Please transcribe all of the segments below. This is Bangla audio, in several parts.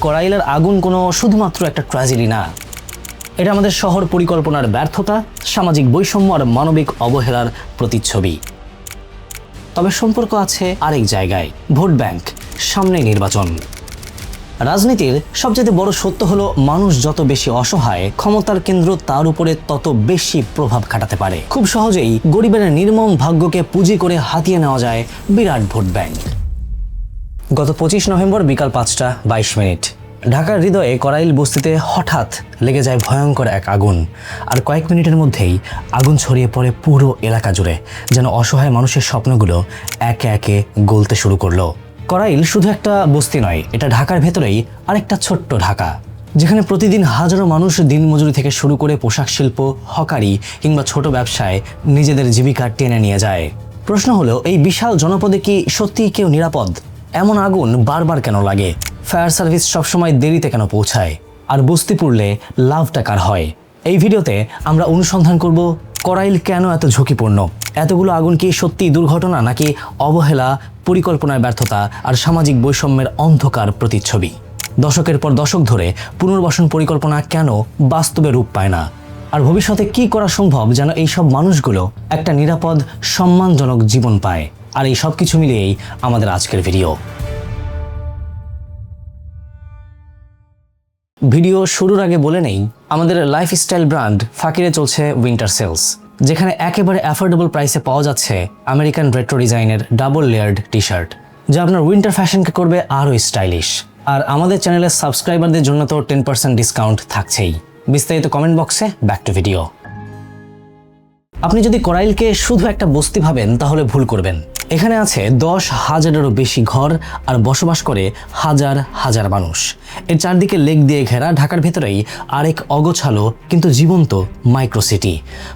করাইলের আগুন কোনো শুধুমাত্র একটা ট্র্যাজেডি না। এটা আমাদের শহর পরিকল্পনার ব্যর্থতা, সামাজিক বৈষম্য আর মানবিক অবহেলার প্রতিচ্ছবি। তবে সম্পর্ক আছে আরেক জায়গায়, ভোট ব্যাংক, সামনে নির্বাচন। রাজনীতির সবচেয়ে বড় সত্য হলো, মানুষ যত বেশি অসহায়, ক্ষমতার কেন্দ্র তার উপরে তত বেশি প্রভাব খাটাতে পারে। খুব সহজেই গরিবের নির্মম ভাগ্যকে পুঁজি করে হাতিয়ে নেওয়া যায় বিরাট ভোট ব্যাংক। গত পঁচিশ নভেম্বর বিকাল পাঁচটা বাইশ মিনিট। ঢাকার হৃদয়ে করাইল বস্তিতে হঠাৎ লেগে যায় ভয়ঙ্কর এক আগুন। আর কয়েক মিনিটের মধ্যেই আগুন ছড়িয়ে পড়ে পুরো এলাকা জুড়ে, যেন অসহায় মানুষের স্বপ্নগুলো একে একে গলতে শুরু করল। করাইল শুধু একটা বস্তি নয়, এটা ঢাকার ভেতরেই আরেকটা ছোট্ট ঢাকা, যেখানে প্রতিদিন হাজারো মানুষ দিনমজুরি থেকে শুরু করে পোশাক শিল্প, হকারি কিংবা ছোট ব্যবসায় নিজেদের জীবিকা টেনে নিয়ে যায়। প্রশ্ন হলো, এই বিশাল জনপদে কি সত্যিই কেউ নিরাপদ? এমন আগুন বারবার কেন লাগে? ফায়ার সার্ভিস সবসময় দেরিতে কেন পৌঁছায়? আর বস্তি পুড়লে লাভটা কার হয়? এই ভিডিওতে আমরা অনুসন্ধান করব, করাইল কেন এত ঝুঁকিপূর্ণ? এতগুলো আগুন কি সত্যি দুর্ঘটনা, নাকি অবহেলা পরিকল্পনার ব্যর্থতা, আর সামাজিক বৈষম্যের অন্ধকার প্রতিচ্ছবি? দশকের পর দশক ধরে পুনর্বাসন পরিকল্পনা কেন বাস্তবে রূপ পায় না? আর ভবিষ্যতে কি করা সম্ভব যেন এইসব মানুষগুলো একটা নিরাপদ, সম্মানজনক জীবন পায়? আর এই সব কিছু মিলিয়েই আমাদের আজকের ভিডিও। ভিডিও শুরুর আগে বলে নেই, আমাদের লাইফস্টাইল ব্র্যান্ড ফাকিরে চলছে উইন্টার সেলস যেখানে একেবারে অ্যাফোর্ডেবল প্রাইসে পাওয়া যাচ্ছে আমেরিকান রেট্রো ডিজাইনের ডাবল লেয়ার্ড টি শার্ট যা আপনার উইন্টার ফ্যাশনকে করবে আরও স্টাইলিশ আর আমাদের চ্যানেলের সাবস্ক্রাইবারদের জন্য তো টেন পার্সেন্ট ডিসকাউন্ট থাকছেই। বিস্তারিত কমেন্ট বক্সে ব্যাক টু ভিডিও আপনি যদি করাইলকে শুধু একটা বস্তি ভাবেন, তাহলে ভুল করবেন। এখানে আছে দশ হাজারেরও বেশি ঘর আর বসবাস করে হাজার হাজার মানুষ। এর চারদিকে লেক দিয়ে ঘেরা ঢাকার ভেতরেই আরেক অগোছালো কিন্তু জীবন্ত মাইক্রোসিটি।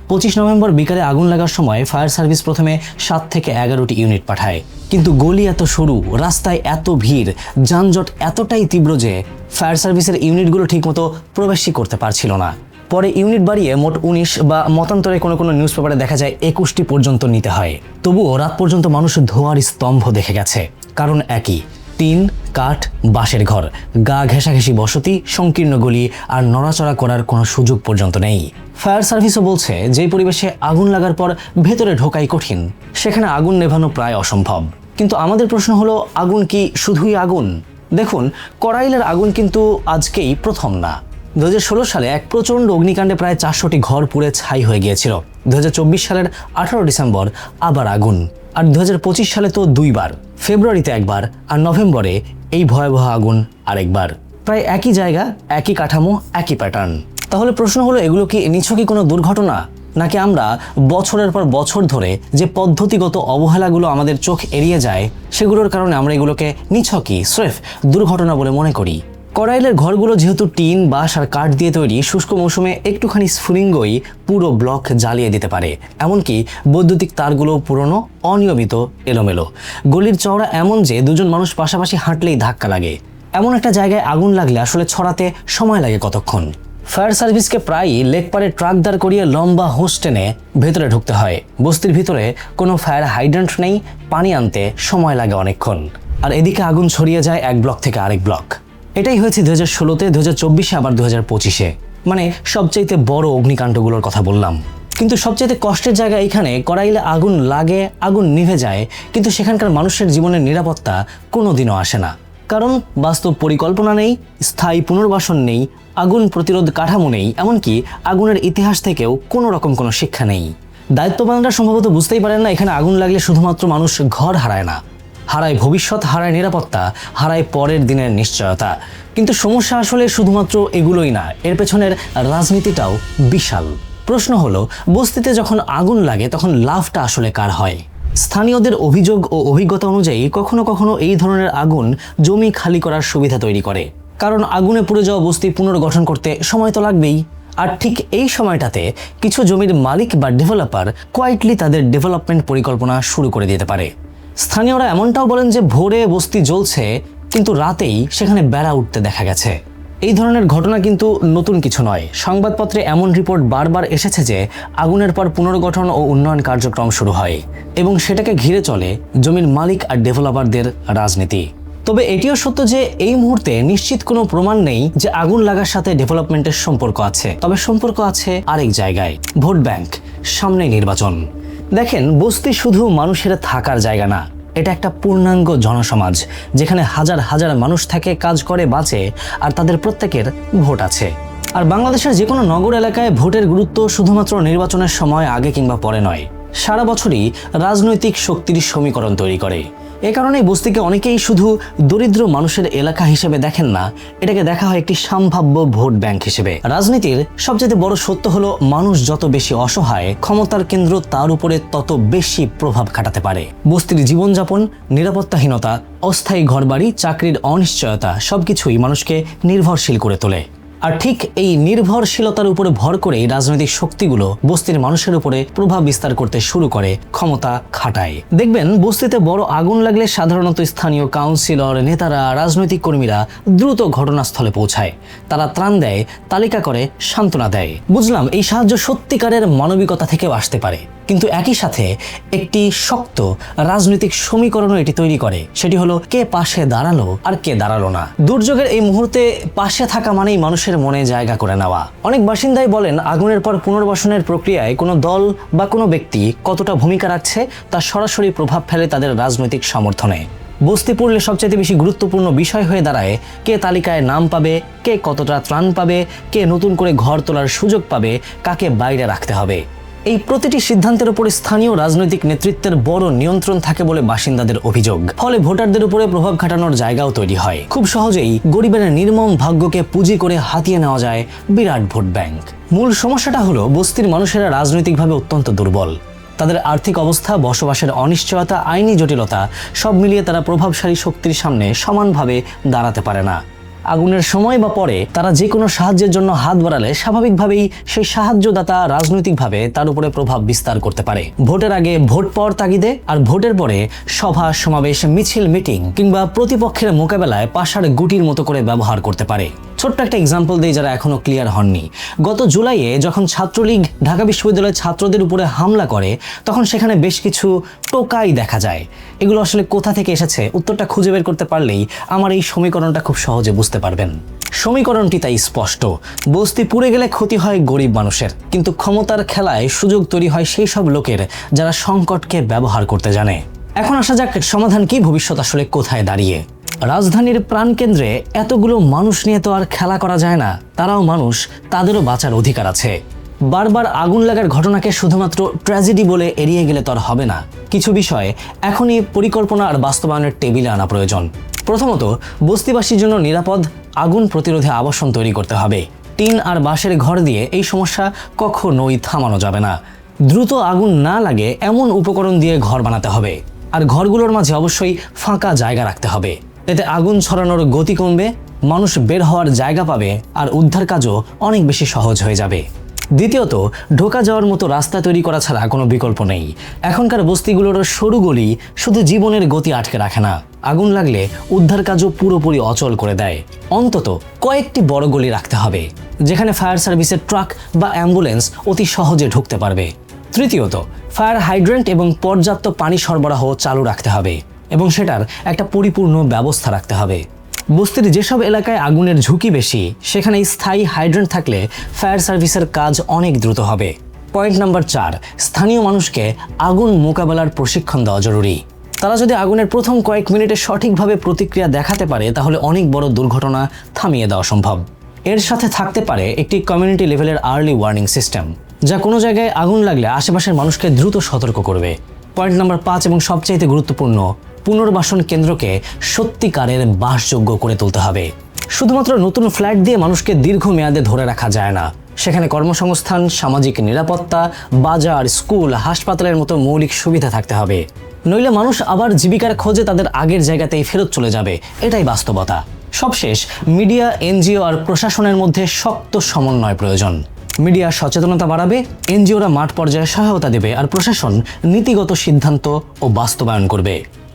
পঁচিশ নভেম্বর বিকালে আগুন লাগার সময় ফায়ার সার্ভিস প্রথমে সাত থেকে এগারোটি ইউনিট পাঠায়। কিন্তু গলি এত সরু, রাস্তায় এত ভিড়, যানজট এতটাই তীব্র যে ফায়ার সার্ভিসের ইউনিটগুলো ঠিকমতো প্রবেশই করতে পারছিল না। পরে ইউনিট বাড়িয়ে মোট উনিশ বা মতান্তরে কোনো কোনো নিউজ পেপারে দেখা যায় একুশটি পর্যন্ত নিতে হয়। তবুও রাত পর্যন্ত মানুষ ধোয়ার স্তম্ভ দেখে গেছে। কারণ একই, তিন, কাঠ, বাঁশের ঘর, গা ঘেঁষাঘেঁষি বসতি, সংকীর্ণ গলি আর নড়াচড়া করার কোনো সুযোগ পর্যন্ত নেই। ফায়ার সার্ভিসও বলছে যে পরিবেশে আগুন লাগার পর ভেতরে ঢোকাই কঠিন, সেখানে আগুন নেভানো প্রায় অসম্ভব। কিন্তু আমাদের প্রশ্ন হলো, আগুন কি শুধুই আগুন? দেখুন করাইলের আগুন কিন্তু আজকেই প্রথম না। দু হাজার ষোলো সালে এক প্রচণ্ড অগ্নিকাণ্ডে প্রায় চারশোটি ঘর পুড়ে ছাই হয়ে গিয়েছিল। দু হাজার চব্বিশ সালের আঠারো ডিসেম্বর আবার আগুন। আর দু হাজার পঁচিশ সালে তো দুইবার। ফেব্রুয়ারিতে একবার, আর নভেম্বরে এই ভয়াবহ আগুন আরেকবার। প্রায় একই জায়গা, একই কাঠামো, একই প্যাটার্ন তাহলে প্রশ্ন হলো, এগুলো কি নিছকই কোনো দুর্ঘটনা? নাকি আমরা বছরের পর বছর ধরে যে পদ্ধতিগত অবহেলাগুলো আমাদের চোখ এড়িয়ে যায়, সেগুলোর কারণে আমরা এগুলোকে নিছকই, স্রেফ দুর্ঘটনা বলে মনে করি? করাইলের ঘরগুলো যেহেতু টিন, বাঁশ আর কাঠ দিয়ে তৈরি, শুষ্ক মৌসুমে একটুখানি স্ফুলিঙ্গই পুরো ব্লক জ্বালিয়ে দিতে পারে। এমনকি বৈদ্যুতিক তারগুলো পুরনো, অনিয়মিত, এলোমেলো। গলির চওড়া এমন যে দুজন মানুষ পাশাপাশি হাঁটলেই ধাক্কা লাগে। এমন একটা জায়গায় আগুন লাগলে আসলে ছড়াতে সময় লাগে কতক্ষণ। ফায়ার সার্ভিসকে প্রায়ই লেক পারে ট্রাক দাঁড় করিয়ে লম্বা হোস টেনে ভেতরে ঢুকতে হয়। বস্তির ভিতরে কোনো ফায়ার হাইড্রেন্ট নেই, পানি আনতে সময় লাগে অনেকক্ষণ। আর এদিকে আগুন ছড়িয়ে যায় এক ব্লক থেকে আরেক ব্লক। এটাই হয়েছে দু হাজার ষোলোতে দু হাজার চব্বিশে, আবার দু হাজার পঁচিশে। মানে সবচাইতে বড় অগ্নিকাণ্ডগুলোর কথা বললাম। কিন্তু সবচাইতে কষ্টের জায়গা এখানে করাইলে আগুন লাগে, আগুন নিভে যায়, কিন্তু সেখানকার মানুষের জীবনের নিরাপত্তা কোনোদিনও আসে না। কারণ বাস্তব পরিকল্পনা নেই, স্থায়ী পুনর্বাসন নেই, আগুন প্রতিরোধ কাঠামো নেই, এমনকি আগুনের ইতিহাস থেকেও কোনো রকম কোনো শিক্ষা নেই। দায়িত্ববানরা সম্ভবত বুঝতেই পারেন না, এখানে আগুন লাগলে শুধুমাত্র মানুষ ঘর হারায় না। হারায় ভবিষ্যৎ, হারায় নিরাপত্তা, হারায় পরের দিনের নিশ্চয়তা। কিন্তু সমস্যা আসলে শুধুমাত্র এগুলোই না, এর পেছনের রাজনীতিটাও বিশাল। প্রশ্ন হলো, বস্তিতে যখন আগুন লাগে, তখন লাভটা আসলে কার হয়? স্থানীয়দের অভিযোগ ও অভিজ্ঞতা অনুযায়ী, কখনো কখনো এই ধরনের আগুন জমি খালি করার সুবিধা তৈরি করে। কারণ আগুনে পুড়ে যাওয়া বস্তি পুনর্গঠন করতে সময় তো লাগবেই। আর ঠিক এই সময়টাতে কিছু জমির মালিক বা ডেভেলপার কোয়াইটলি তাদের ডেভেলপমেন্ট পরিকল্পনা শুরু করে দিতে পারে। স্থানীয়রা এমনটাও বলেন যে ভোরে বস্তি জ্বলছে, কিন্তু রাতেই সেখানে বেড়া উঠতে দেখা গেছে। এই ধরনের ঘটনা কিন্তু নতুন কিছু নয়। সংবাদপত্রে এমন রিপোর্ট বারবার এসেছে যে আগুনের পর পুনর্গঠন ও উন্নয়ন কার্যক্রম শুরু হয় এবং সেটাকে ঘিরে চলে জমির মালিক আর ডেভেলপারদের রাজনীতি। তবে এটিও সত্য যে এই মুহূর্তে নিশ্চিত কোনো প্রমাণ নেই যে আগুন লাগার সাথে ডেভেলপমেন্টের সম্পর্ক আছে। তবে সম্পর্ক আছে আরেক জায়গায়, ভোট ব্যাংক সামনে নির্বাচন। দেখেন, বস্তি শুধু মানুষের থাকার জায়গা না, এটা একটা পূর্ণাঙ্গ জনসমাজ, যেখানে হাজার হাজার মানুষ থাকে, কাজ করে, বাঁচে, আর তাদের প্রত্যেকের ভোট আছে। আর বাংলাদেশের যে কোনো নগর এলাকায় ভোটের গুরুত্ব শুধুমাত্র নির্বাচনের সময় আগে কিংবা পরে নয়। সারা বছরই রাজনৈতিক শক্তির সমীকরণ তৈরি করে। এ কারণেই বস্তিকে অনেকেই শুধু দরিদ্র মানুষের এলাকা হিসেবে দেখেন না, এটাকে দেখা হয় একটি সম্ভাব্য ভোট ব্যাংক হিসেবে। রাজনীতির সবচেয়ে বড় সত্য হলো, মানুষ যত বেশি অসহায়, ক্ষমতার কেন্দ্র তার উপরে তত বেশি প্রভাব খাটাতে পারে। বস্তির জীবনযাপন, নিরাপত্তাহীনতা, অস্থায়ী ঘরবাড়ি, চাকরির অনিশ্চয়তা, সবকিছুই মানুষকে নির্ভরশীল করে তোলে। আর ঠিক এই নির্ভরশীলতার উপরে ভর করেই রাজনৈতিক শক্তিগুলো বস্তির মানুষের উপরে প্রভাব বিস্তার করতে শুরু করে, ক্ষমতা খাটায়। দেখবেন, বস্তিতে বড় আগুন লাগলে সাধারণত স্থানীয় কাউন্সিলর, নেতারা, রাজনৈতিক কর্মীরা দ্রুত ঘটনাস্থলে পৌঁছায়। তারা ত্রাণ দেয়, তালিকা করে, সান্ত্বনা দেয়। বুঝলাম, এই সাহায্য সত্যিকারের মানবিকতা থেকেও আসতে পারে। কিন্তু একই সাথে একটি শক্ত রাজনৈতিক সমীকরণও এটি তৈরি করে। সেটি হলো, কে পাশে দাঁড়াল আর কে দাঁড়াল না। দুর্যোগের এই মুহূর্তে পাশে থাকা মানেই মানুষের মনে জায়গা করে নেওয়া। অনেক বাসিন্দাই বলেন, আগুনের পর পুনর্বাসনের প্রক্রিয়ায় কোনো দল বা কোনো ব্যক্তি কতটা ভূমিকা রাখছে তা সরাসরি প্রভাব ফেলে তাদের রাজনৈতিক সমর্থনে। বস্তি পড়লে সবচেয়ে বেশি গুরুত্বপূর্ণ বিষয় হয়ে দাঁড়ায়, কে তালিকায় নাম পাবে, কে কতটা ত্রাণ পাবে, কে নতুন করে ঘর তোলার সুযোগ পাবে, কাকে বাইরে রাখতে হবে। এই প্রতিটি সিদ্ধান্তের উপরে স্থানীয় রাজনৈতিক নেতৃত্বের বড় নিয়ন্ত্রণ থাকে বলে বাসিন্দাদের অভিযোগ। ফলে ভোটারদের উপরে প্রভাব খাটানোর জায়গাও তৈরি হয়। খুব সহজেই গরিবের নির্মম ভাগ্যকে পুঁজি করে হাতিয়ে নেওয়া যায় বিরাট ভোট ব্যাংক। মূল সমস্যাটা হলো, বস্তির মানুষেরা রাজনৈতিকভাবে অত্যন্ত দুর্বল। তাদের আর্থিক অবস্থা, বসবাসের অনিশ্চয়তা, আইনি জটিলতা সব মিলিয়ে তারা প্রভাবশালী শক্তির সামনে সমানভাবে দাঁড়াতে পারে না। আগুনের সময় বা পরে তারা যে কোনো সাহায্যের জন্য হাত বাড়ালে স্বাভাবিকভাবেই সেই সাহায্যদাতা রাজনৈতিকভাবে তার উপরে প্রভাব বিস্তার করতে পারে। ভোটের আগে ভোট পর তাগিদে আর ভোটের পরে সভা, সমাবেশ, মিছিল, মিটিং কিংবা প্রতিপক্ষের মোকাবেলায় পাশার গুটির মতো করে ব্যবহার করতে পারে। ছোট্ট একটা এক্সাম্পল দিয়ে যারা এখনও ক্লিয়ার হননি। গত জুলাইয়ে যখন ছাত্রলীগ, ঢাকা বিশ্ববিদ্যালয়ের ছাত্রদের উপরে হামলা করে, তখন সেখানে বেশ কিছু টোকাই দেখা যায়। এগুলো আসলে কোথা থেকে এসেছে? উত্তরটা খুঁজে বের করতে পারলেই আমার এই সমীকরণটা খুব সহজে বুঝতে পারবেন। সমীকরণটি তাই স্পষ্ট। বস্তি পুড়ে গেলে ক্ষতি হয় গরিব মানুষের, কিন্তু ক্ষমতার খেলায় সুযোগ তৈরি হয় সেই সব লোকের যারা সংকটকে ব্যবহার করতে জানে। এখন আসা যাক সমাধান কি, ভবিষ্যৎ আসলে কোথায় দাঁড়িয়ে। রাজধানীর প্রাণকেন্দ্রে এতগুলো মানুষ নিয়ে তো আর খেলা করা যায় না। তারাও মানুষ, তাদেরও বাঁচার অধিকার আছে। বারবার আগুন লাগার ঘটনাকে শুধুমাত্র ট্র্যাজেডি বলে এড়িয়ে গেলে তো আর হবে না। কিছু বিষয়ে এখনই পরিকল্পনা আর বাস্তবায়নের টেবিলে আনা প্রয়োজন। প্রথমত, বস্তিবাসীর জন্য নিরাপদ আগুন প্রতিরোধে আবাসন তৈরি করতে হবে। টিন আর বাঁশের ঘর দিয়ে এই সমস্যা কখনোই থামানো যাবে না। দ্রুত আগুন না লাগে এমন উপকরণ দিয়ে ঘর বানাতে হবে। আর ঘরগুলোর মাঝে অবশ্যই ফাঁকা জায়গা রাখতে হবে। এতে আগুন ছড়ানোর গতি কমবে, মানুষ বের হওয়ার জায়গা পাবে, আর উদ্ধার কাজও অনেক বেশি সহজ হয়ে যাবে। দ্বিতীয়ত, ঢোকা যাওয়ার মতো রাস্তা তৈরি করা ছাড়া কোনো বিকল্প নেই। এখনকার বস্তিগুলোর সরু গলি শুধু জীবনের গতি আটকে রাখে না। আগুন লাগলে উদ্ধার কাজও পুরোপুরি অচল করে দেয়। অন্তত কয়েকটি বড় গলি রাখতে হবে, যেখানে ফায়ার সার্ভিসের ট্রাক বা অ্যাম্বুলেন্স অতি সহজে ঢুকতে পারবে। তৃতীয়ত, ফায়ার হাইড্রেন্ট এবং পর্যাপ্ত পানি সরবরাহ চালু রাখতে হবে। এবং সেটার একটা পরিপূর্ণ ব্যবস্থা রাখতে হবে। বস্তির যেসব এলাকায় আগুনের ঝুঁকি বেশি, সেখানে স্থায়ী হাইড্রেন্ট থাকলে ফায়ার সার্ভিসের কাজ অনেক দ্রুত হবে। পয়েন্ট নাম্বার চার, স্থানীয় মানুষকে আগুন মোকাবেলার প্রশিক্ষণ দেওয়া জরুরি। তারা যদি আগুনের প্রথম কয়েক মিনিটে সঠিকভাবে প্রতিক্রিয়া দেখাতে পারে, তাহলে অনেক বড় দুর্ঘটনা থামিয়ে দেওয়া সম্ভব। এর সাথে থাকতে পারে একটি কমিউনিটি লেভেলের আর্লি ওয়ার্নিং সিস্টেম যা কোনো জায়গায় আগুন লাগলে আশেপাশের মানুষকে দ্রুত সতর্ক করবে। পয়েন্ট নাম্বার পাঁচ এবং সবচাইতে গুরুত্বপূর্ণ পুনর্বাসন কেন্দ্রকে সত্যিকারের বাসযোগ্য করে তুলতে হবে। শুধুমাত্র নতুন ফ্ল্যাট দিয়ে মানুষকে দীর্ঘমেয়াদে ধরে রাখা যায় না। সেখানে কর্মসংস্থান, সামাজিক নিরাপত্তা, বাজার, স্কুল, হাসপাতালের মতো মৌলিক সুবিধা থাকতে হবে। নইলে মানুষ আবার জীবিকার খোঁজে তাদের আগের জায়গাতেই ফেরত চলে যাবে। এটাই বাস্তবতা। সবশেষ, মিডিয়া, এনজিও আর প্রশাসনের মধ্যে শক্ত সমন্বয় প্রয়োজন। মিডিয়া সচেতনতা বাড়াবে, এনজিওরা মাঠ পর্যায়ে সহায়তা দেবে আর প্রশাসন নীতিগত সিদ্ধান্ত ও বাস্তবায়ন করবে।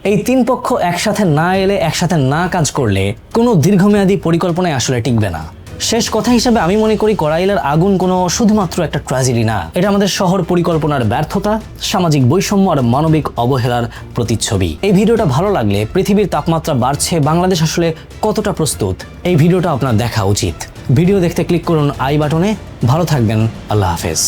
এই তিন পক্ষ একসাথে না এলে, একসাথে না কাজ করলে কোনো দীর্ঘমেয়াদী পরিকল্পনায় আসলে টিকবে না। শেষ কথা হিসাবে আমি মনে করি করাইলের আগুন কোনো শুধুমাত্র একটা ট্র্যাজেডি না। এটা আমাদের শহর পরিকল্পনার ব্যর্থতা, সামাজিক বৈষম্য আর মানবিক অবহেলার প্রতিচ্ছবি। এই ভিডিওটা ভালো লাগলে পৃথিবীর তাপমাত্রা বাড়ছে, বাংলাদেশ আসলে কতটা প্রস্তুত, এই ভিডিওটা আপনার দেখা উচিত। ভিডিও দেখতে ক্লিক করুন আই বাটনে। ভালো থাকবেন, আল্লাহ হাফেজ।